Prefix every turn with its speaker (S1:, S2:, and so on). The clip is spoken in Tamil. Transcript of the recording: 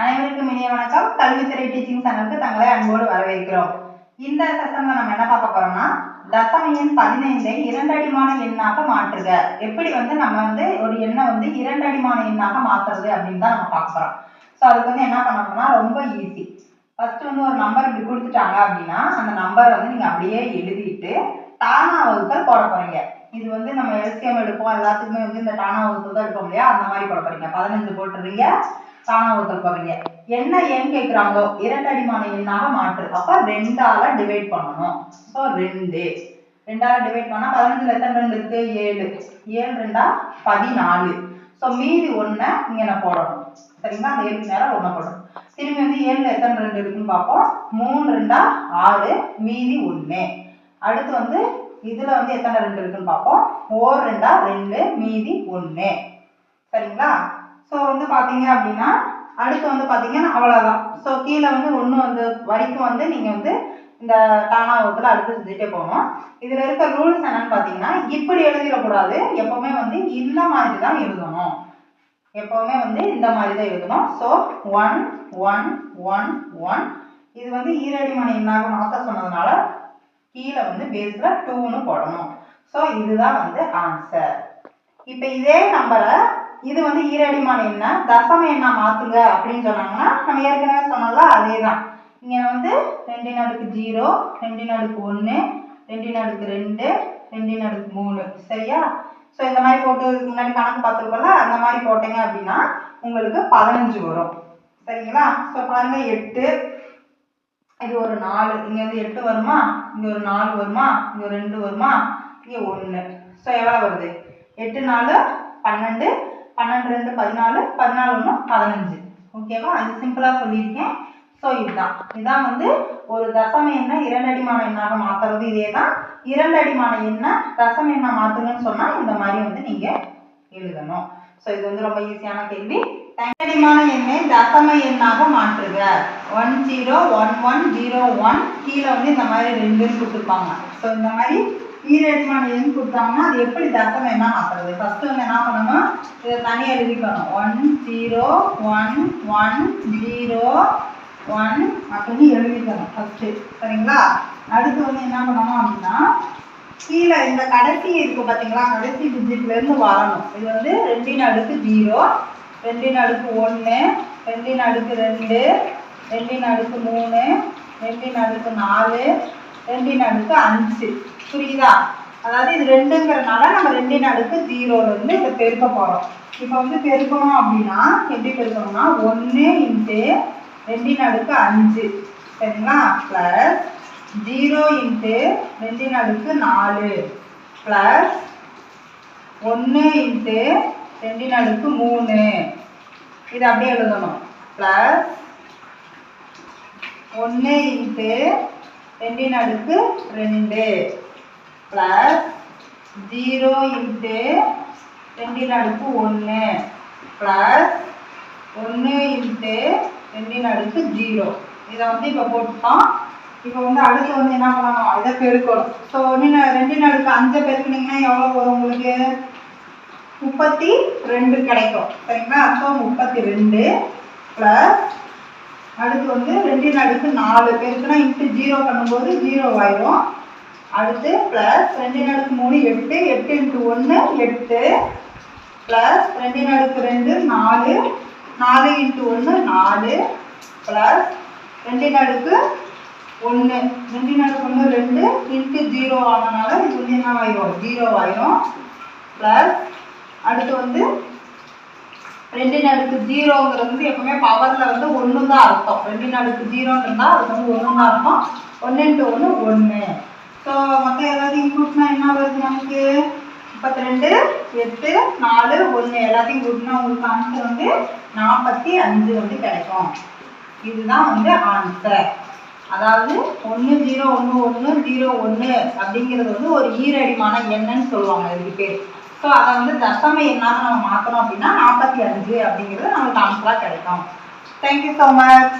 S1: அனைவருக்கும் இனிய வணக்கம். கல்வித்துறை டீச்சிங் சேனலுக்கு தங்களை அன்போடு வரவேற்கிறோம். இந்த செஷன்ல நம்ம என்ன பார்க்க போறோம்னா தசம எண் பதினைந்தை இரண்டடிமான எண்ணாக மாற்றுக. எப்படி வந்து நம்ம வந்து ஒரு எண்ணை வந்து இரண்டடிமான எண்ணாக மாற்றுறது அப்படின்னு தான் நம்ம பார்க்க போறோம். ஸோ அதுக்கு வந்து என்ன பண்ணணும்னா ரொம்ப ஈஸி ஃபர்ஸ்ட் வந்து ஒரு நம்பர் இப்படி கொடுத்துட்டாங்க அப்படின்னா அந்த நம்பரை வந்து நீங்க அப்படியே எழுதிட்டு தானா வகுத்தல் போட போறீங்க. இது வந்து நம்ம எல்சிஎம் எடுப்போம். எல்லாத்துக்குமே வந்து இந்த டானா ஊத்தல் தான் எடுப்போம் இல்லையா? அந்த மாதிரி போட போறீங்க. பதினஞ்சு போட்டுறீங்க. டானா ஊத்தல் போடுறீங்க. என்ன எண் கேட்குறாங்களோ இரண்டடிமான எண்ணாக மாற்று. அப்ப ரெண்டால டிவைட் பண்ணணும். ஸோ ரெண்டு. ரெண்டால டிவைட் பண்ணா பதினஞ்சுல எத்தனை ரெண்டு இருக்கு? ஏழு. ஏழு ரெண்டா பதினாலு. ஸோ மீதி ஒன்றை இங்கே நான் போடணும். சரிங்களா? அந்த ஏழுக்கு நேரம் ஒன்றை போடணும். திரும்பி வந்து ஏழுல எத்தனை ரெண்டு இருக்குன்னு பார்ப்போம். மூணு ரெண்டா ஆறு மீதி ஒன்று அடுத்து வந்து இதுல வந்து எத்தனை ரெண்டு இருக்குன்னு பார்ப்போம். ஓர் ரெண்டா? ரெண்டு மீதி ஒன்று சரிங்களா? ஸோ வந்து பார்த்தீங்க அப்படின்னா அடுத்து வந்து பார்த்தீங்கன்னா அவ்வளோதான் ஸோ கீழே வந்து ஒன்று வந்து வரைக்கும் வந்து நீங்கள் வந்து இந்த டானாவத்தில் அடுத்து செஞ்சுட்டே போகணும். இதில் இருக்க ரூல்ஸ் என்னன்னு பார்த்தீங்கன்னா இப்படி எழுதிடக்கூடாது. எப்பவுமே வந்து இந்த மாதிரி தான் எழுதணும். எப்பவுமே வந்து இந்த மாதிரி தான் எழுதணும். So one one one one இது வந்து ஈரடி மணி என்னாக மாற்ற சொன்னதுனால கீழே வந்து பேஸில் டூன்னு போடணும். ஸோ இதுதான் வந்து ஆன்சர் இப்போ இதே நம்பரை இது வந்து ஈரடிமான என்ன? தசம என்ன மாத்துங்க? அப்படின்னு சொன்னாங்கன்னா நம்ம ஏற்கனவே சொன்னோம்ல அதே தான் இங்கே வந்து ரெண்டின் நடுக்கு ஜீரோ ரெண்டின் நடுக்கு ஒன்று ரெண்டின் அடுக்கு ரெண்டு ரெண்டின் அடுக்கு மூணு. சரியா? ஸோ இந்த மாதிரி போட்டு முன்னாடி கணக்கு பார்த்துருக்கோம்ல அந்த மாதிரி போட்டீங்க அப்படின்னா உங்களுக்கு பதினஞ்சு வரும். சரிங்களா? ஸோ பாருங்க எட்டு இது ஒரு நாலு. இங்க வந்து எட்டு வருமா? இங்க ஒரு நாலு வருமா? இங்க ஒரு ரெண்டு வருமா? இங்க ஒண்ணு. ஸோ எவ்வளவு வருது? எட்டு நாலு பன்னெண்டு. பன்னெண்டு ரெண்டு பதினாலு. பதினாலு ஒன்று பதினஞ்சு. ஓகேவா அது சிம்பிளா சொல்லியிருக்கேன். ஸோ இதுதான். இதுதான் வந்து ஒரு தசம எண்ணை இரண்டடிமான எண்ணாக மாத்துறது. இதே தான் இரண்டடிமான எண்ணை தசம எண்ணா மாத்துங்கன்னு சொன்னா இந்த மாதிரி வந்து நீங்க எழுதணும். ஸோ இது வந்து ரொம்ப ஈஸியான கேள்வி. தங்கடிமான எண்ணை தசம எண்ணாக மாற்றுக. One zero one one zero one. கீழே வந்து இந்த மாதிரி ரெண்டு கொடுத்துருப்பாங்க. ஸோ இந்த மாதிரி ஈரடிமான எண் கொடுத்தாங்கன்னா அது எப்படி தசம எண்ணா மாற்றுறது ஃபர்ஸ்ட் வந்து என்ன பண்ணணும் இதை தனியாக எழுதிக்கணும். One zero one one zero one அப்படின்னு எழுதிக்கணும் ஃபஸ்ட்டு சரிங்களா? அடுத்து வந்து என்ன பண்ணணும் அப்படின்னா கீழே இந்த கடைசி இருக்கு பார்த்தீங்களா கடைசி டிஜிட்லேருந்து வரணும். இது வந்து ரெண்டின் அடுத்து ஜீரோ ரெண்டின் அடுக்கு ஒன்று ரெண்டின் அடுக்கு ரெண்டு ரெண்டின் அடுக்கு மூணு ரெண்டின் அடுக்கு நாலு ரெண்டின் அடுக்கு அஞ்சு. புரியுதா? அதாவது இது ரெண்டுங்கிறனால நம்ம ரெண்டின் அடுக்கு ஜீரோல இருந்து இதை பெருக்க போகிறோம் இப்போ வந்து பெருக்கணும் அப்படின்னா எப்படி பெருக்கணும்னா ஒன்று இன்ட்டு ரெண்டின் அடுக்கு அஞ்சு. சரிங்களா? ப்ளஸ் ஜீரோ இன்ட்டு ரெண்டின் அடுக்கு நாலு. ப்ளஸ் ஒன்று இன்ட்டு ரெண்டின் அடுக்கு மூணு. இது அப்படியே எழுதணும். ப்ளஸ் ஒன்று இன்ட்டு ரெண்டின் அடுக்கு ரெண்டு. ப்ளஸ் ஜீரோ இன்ட்டு ரெண்டின் அடுக்கு ஒன்று ப்ளஸ் ஒன்று இன்ட்டு ரெண்டின் அடுக்கு ஜீரோ இதை வந்து இப்போ போட்டுட்டோம். இப்போ வந்து அடுத்து வந்து என்ன பண்ணணும்? இதை பெருக்கணும். ஸோ ஒன்று ரெண்டின் அடுக்கு அஞ்சை பெருக்குனீங்கன்னா எவ்வளோ வரும் உங்களுக்கு? முப்பத்தி ரெண்டு கிடைக்கும். சரிங்களா? அப்போ முப்பத்தி ரெண்டு ப்ளஸ் அடுத்து வந்து ரெண்டின் அடுக்கு நாலு. பெருக்குனா இன்ட்டு ஜீரோ பண்ணும்போது ஜீரோ ஆயிரும். அடுத்து ப்ளஸ் ரெண்டின் அடுக்கு மூணு எட்டு. எட்டு இன்ட்டு ஒன்று எட்டு. ப்ளஸ் ரெண்டின் அடுக்கு ரெண்டு நாலு. நாலு இன்ட்டு ஒன்று நாலு. ப்ளஸ் ரெண்டின் அடுக்கு ஒன்று ரெண்டின் அடுக்கு ஒன்று ரெண்டு. இன்ட்டு ஜீரோ ஆனனால இது வந்து என்ன ஆயிரும்? ஜீரோ ஆயிரும். ப்ளஸ் அடுத்து வந்து ரெண்டின் அடுக்கு ஜீரோங்கிறது வந்து எப்பவுமே பவரில் வந்து ஒன்று தான் அர்த்தம். ரெண்டின் அடுக்கு ஜீரோன்னு இருந்தால் அது வந்து ஒன்று தான் அர்த்தம். ஒன்று இன்ட்டு ஒன்று ஒன்று ஸோ மொத்தம் எல்லாத்தையும் கூட்டினா என்ன வருது நமக்கு? முப்பத்தி ரெண்டு எட்டு நாலு ஒன்று எல்லாத்தையும் கூட்டினா உங்களுக்கு ஆன்சர் வந்து நாற்பத்தி அஞ்சு வந்து கிடைக்கும். இதுதான் வந்து ஆன்சர் அதாவது ஒன்று ஜீரோ ஒன்று ஒன்று ஜீரோ ஒன்று அப்படிங்கிறது வந்து ஒரு ஈரடிமான எண்ணுன்னு சொல்லுவாங்க இதுக்கு பேர். ஸோ அதை வந்து தசம எண்ணாக நம்ம மாற்றணும் அப்படின்னா நாற்பத்தி அஞ்சு அப்படிங்கிறது நமக்கு ஆன்சராக கிடைக்கும். Thank you so much